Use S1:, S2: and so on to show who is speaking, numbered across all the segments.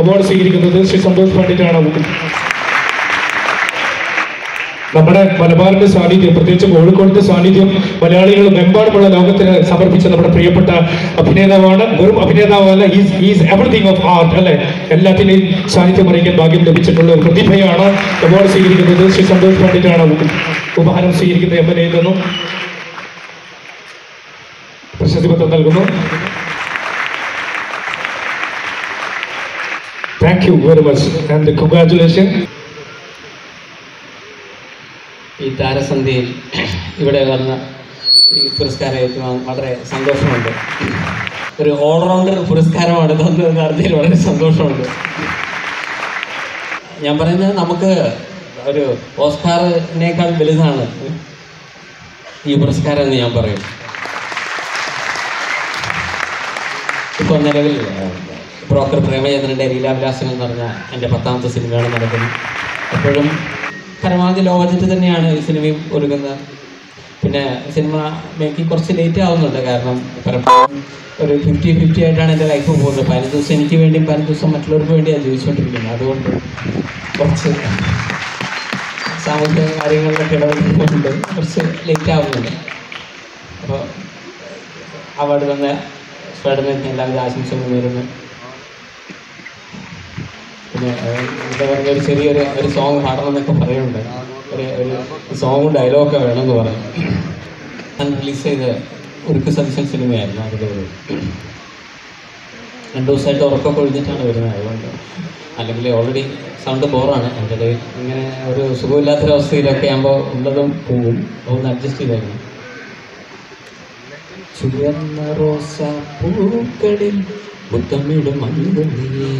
S1: Award സ്വീകരിക്കുന്നത് ശ്രീ സന്തോഷ് പണ്ഡിറ്റാണ്. നമ്മുടെ മലബാറിന്റെ സാന്നിധ്യം പ്രത്യേകിച്ച് കോഴിക്കോടിന്റെ സാന്നിധ്യം മലയാളികൾ എമ്പാടുമുള്ള ലോകത്തിന് സമർപ്പിച്ച നമ്മുടെ പ്രിയപ്പെട്ട അഭിനേതാവാണ്. വെറും അഭിനേതാവല്ല ഈസ് എവറിഥിങ് ഓഫ് ആർട്ട് അല്ലെ? എല്ലാത്തിനെയും സാന്നിധ്യം അറിയിക്കാൻ ഭാഗ്യം ലഭിച്ചിട്ടുള്ള പ്രതിഭയാണ് അവാർഡ് സ്വീകരിക്കുന്നത് ശ്രീ സന്തോഷ് പണ്ഡിറ്റാണ്. ഉപഹാരം സ്വീകരിക്കുന്ന എം എൽ നിന്നും പ്രശസ്തി പത്രം നൽകുന്നു. Thank you very much and congratulation
S2: ഈ താരസന്ധ്യയിൽ ഇവിടെ വന്ന ഈ പുരസ്കാരം ഏറ്റവും വളരെ സന്തോഷമുണ്ട്. ഒരു ഓൾറൗണ്ടർ പുരസ്കാരമാണ് തന്നതെന്ന് അറിഞ്ഞതിൽ വളരെ സന്തോഷമുണ്ട്. ഞാൻ പറയുന്നത് നമുക്ക് ഒരു ഓസ്കാറിനേക്കാൾ വലുതാണ് ഈ പുരസ്കാരം എന്ന് ഞാൻ പറയും. ഇപ്പോൾ നിലവിൽ ബ്രോക്കർ പ്രേമചന്ദ്രന്റെ ലീലാവിലാസം എന്ന് പറഞ്ഞ എന്റെ പത്താമത്തെ സിനിമയാണ് നടക്കുന്നത്. എപ്പോഴും പരമാവധി ലോ ബജറ്റ് തന്നെയാണ് ഈ സിനിമയും ഒരുങ്ങുന്നത് പിന്നെ സിനിമ മേക്കിംഗ് കുറച്ച് ലേറ്റ് ആവുന്നുണ്ട് കാരണം പരമാവധി ഒരു ഫിഫ്റ്റി ഫിഫ്റ്റി ആയിട്ടാണ് എന്റെ ലൈഫ് പോകുന്നത്. പതിനഞ്ച് ദിവസം എനിക്ക് വേണ്ടിയും പതിനഞ്ച് ദിവസം മറ്റുള്ളവർക്ക് വേണ്ടിയാണ് ജീവിച്ചുകൊണ്ടിരിക്കുന്നത്. അതുകൊണ്ട് കുറച്ച് സാമൂഹിക കാര്യങ്ങളിലൊക്കെ ഇടപെടുന്നുണ്ട് കുറച്ച് ലേറ്റ് ആവുന്നുണ്ട്. അപ്പോൾ അവാർഡ് വന്ന സ്പൈഡർമാൻ എല്ലാവിധ ആശംസകളും നേരുന്നു. പിന്നെ എന്താ ഒരു ചെറിയൊരു ഒരു സോങ് ഹാടണം എന്നൊക്കെ പറയുന്നുണ്ട്. ഒരു ഒരു സോങ്ങും ഡയലോഗൊക്കെ വേണമെന്ന് പറഞ്ഞു. ഞാൻ റിലീസ് ചെയ്ത ഉരുക്ക് സജഷൻ സിനിമയായിരുന്നു അതിൽ രണ്ട് ദിവസമായിട്ട് ഉറക്കമൊക്കെ ഒഴിഞ്ഞിട്ടാണ് വരുന്നത്. അതുകൊണ്ട് അല്ലെങ്കിൽ ഓൾറെഡി സൗണ്ട് ബോറാണ് എന്റെ ഇങ്ങനെ ഒരു സുഖമില്ലാത്തൊരവസ്ഥയിലൊക്കെ ആകുമ്പോൾ ഉള്ളതും പോവും. അതൊന്ന് അഡ്ജസ്റ്റ് ചെയ്തായിരുന്നു ചുവന്ന റോസാ പൂക്കളിൽ മുത്തമിടും മഞ്ഞുള്ളിയേ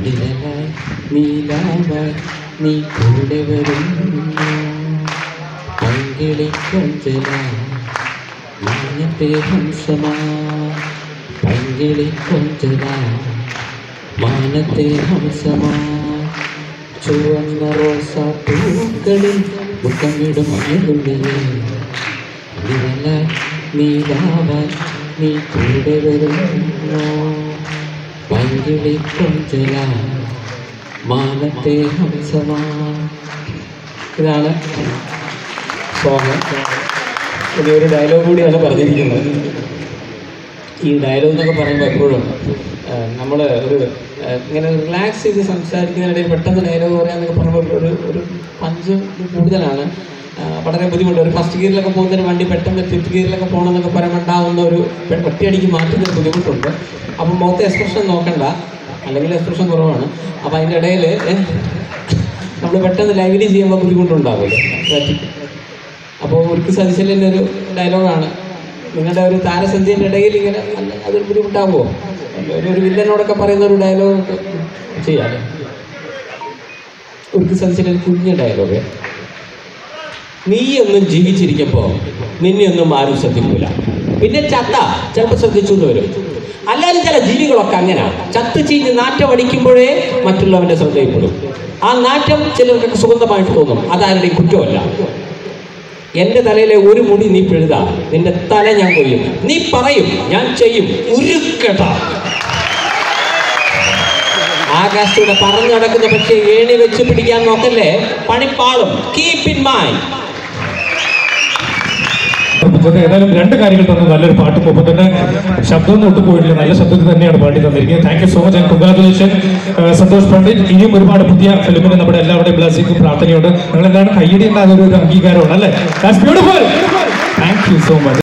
S2: നിഴലായി നീലാവായി നീ കൂടെ വരുന്നു. പങ്കിളി കൊഞ്ചല മാനത്തെ ഹംസമാ പങ്കിളി കൊഞ്ചല മാനത്തെ ഹംസമാ ചുവന്ന റോസാ പൂക്കളിൽ മുത്തമിടും മഞ്ഞുള്ളിയേ നിഴലായി നീലാവായി നീ കൂടെ വരുന്നു. പങ്കിളി കൊഞ്ചല മാനത്തെ ഹംസമാ ഇതാണ് സോങ് ഒരു ഡയലോഗ് കൂടിയാണ് പറഞ്ഞിരിക്കുന്നത്. ഈ ഡയലോഗ് എന്നൊക്കെ പറയുമ്പോൾ എപ്പോഴും നമ്മൾ ഒരു ഇങ്ങനെ റിലാക്സ് ചെയ്ത് സംസാരിക്കുന്നതിനിടയിൽ പെട്ടെന്ന് ഡയലോഗ് പറയാന്നൊക്കെ പറയുമ്പോൾ ഒരു ഒരു പഞ്ച് കൂടുതലാണ്. വളരെ ബുദ്ധിമുട്ട്. ഒരു ഫസ്റ്റ് ഗിയറിലൊക്കെ പോകുന്ന ഒരു വണ്ടി പെട്ടെന്ന് ഫിഫ്ത്ത് ഗിയറിലൊക്കെ പോകണമെന്നൊക്കെ പറയുമ്പോൾ ഉണ്ടാവുന്ന ഒരു ഒറ്റയടിക്ക് മാറ്റുന്ന ഒരു ബുദ്ധിമുട്ടുണ്ട്. അപ്പം മുഖത്തെ എക്സ്പ്രഷൻ നോക്കണ്ട. അല്ലെങ്കിൽ എക്സ്പ്രഷൻ കുറവാണ്. അപ്പം അതിന്റെ ഇടയിൽ നമ്മൾ പെട്ടെന്ന് ലൈവിലി ചെയ്യുമ്പോൾ ബുദ്ധിമുട്ടുണ്ടാവില്ല. അപ്പോൾ ഒരു സദസ്യന്റെ ഒരു ഡയലോഗാണ് നിങ്ങളുടെ ഒരു താരസന്ധ്യന്റെ ഇടയിൽ ഇങ്ങനെ അതൊരു ബുദ്ധിമുട്ടാകുമോ ഒരു ഒരു വില്ലനോടൊക്കെ പറയുന്ന ഒരു ഡയലോഗ് ചെയ്യാമല്ലേ സദസ്യന്റെ കുഞ്ഞ കുഞ്ഞ് ഡയലോഗ് നീയൊന്നും ജീവിച്ചിരിക്കുമ്പോൾ നിന്നെയൊന്നും ആരും ശ്രദ്ധിക്കൂല. പിന്നെ ചത്ത ചിലപ്പോൾ ശ്രദ്ധിച്ചു എന്ന് വരും. അല്ലാതെ ചില ജീവികളൊക്കെ അങ്ങനെ. ചത്ത് ചീഞ്ഞ് നാറ്റം അടിക്കുമ്പോഴേ മറ്റുള്ളവന്റെ ശ്രദ്ധയിൽപ്പെടും ആ നാറ്റം ചിലർക്കൊക്കെ സുഗന്ധമായിട്ട് തോന്നും. അതാരുടെയും കുറ്റമല്ല. എന്റെ തലയിലെ ഒരു മുടി നീ പെഴുത. നിന്റെ തല ഞാൻ കൊയ്യും. നീ പറയും ഞാൻ ചെയ്യും. ഉരുക്കട. ആകാശത്തൂടെ പറഞ്ഞു നടക്കുന്ന പക്ഷേ ഏണി വെച്ച് പിടിക്കാൻ നോക്കല്ലേ? പണിപ്പാളും. കീപ് ഇൻ മൈൻഡ്
S1: ഏതായാലും രണ്ട് കാര്യങ്ങൾ തന്നെ. നല്ലൊരു പാട്ട് ഒപ്പം തന്നെ ശബ്ദമൊന്നും ഒട്ടും പോയിട്ടില്ല. നല്ല ശബ്ദത്തിൽ തന്നെയാണ് പാടി തന്നിരിക്കുന്നത്. Thank you so much and Santosh Pandit. ഇനിയും ഒരുപാട് പുതിയ ഫിലിമിന് നമ്മുടെ എല്ലാവരുടെയും ബ്ലാസിക്കും പ്രാർത്ഥനയുണ്ട്. നിങ്ങൾ എന്താണ് കയ്യടി ഉണ്ടാകുന്ന ഒരു അംഗീകാരമാണ് അല്ലേ? Beautiful thank you so much